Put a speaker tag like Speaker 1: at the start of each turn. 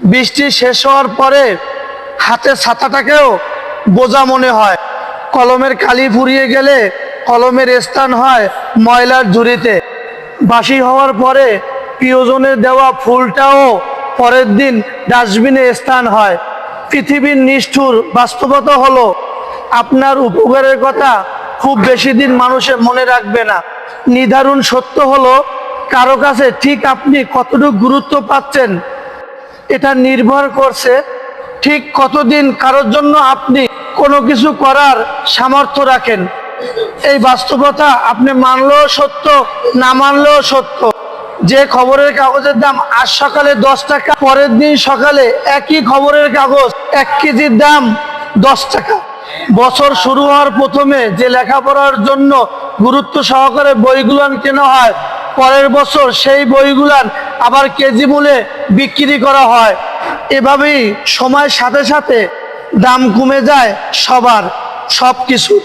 Speaker 1: বৃষ্টি শেষ হওয়ার পরে হাতের ছাতাটাকেও বোঝা মনে হয়। কলমের কালি ফুরিয়ে গেলে কলমের স্থান হয় ময়লার ঝুড়িতে। বাসি হওয়ার পরে প্রিয়জনের দেওয়া ফুলটাও পরের দিন ডাস্টবিনে স্থান হয়। পৃথিবীর নিষ্ঠুর বাস্তবতা হলো, আপনার উপকারের কথা খুব বেশি দিন মানুষে মনে রাখবে না। নির্ধারণ সত্য হলো, কারও কাছে ঠিক আপনি কতটুকু গুরুত্ব পাচ্ছেন এটা নির্ভর করছে ঠিক কতদিন কারোর জন্য আপনি কোনো কিছু করার সামর্থ্য রাখেন। এই বাস্তবতা আপনি মানলেও সত্য, না মানলেও সত্য। যে খবরের কাগজের দাম আজ সকালে দশ টাকা, পরের দিন সকালে একই খবরের কাগজ, এক কেজির দাম দশ টাকা। বছর শুরু হওয়ার প্রথমে যে লেখাপড়ার জন্য গুরুত্ব সহকারে বইগুলান কেনা হয় পরের বছর সেই বইগুলান আবার কেজি মূলে বিক্রি করা হয়। এভাবেই সময়ের সাথে সাথে দাম কমে যায় সবার সব কিছুর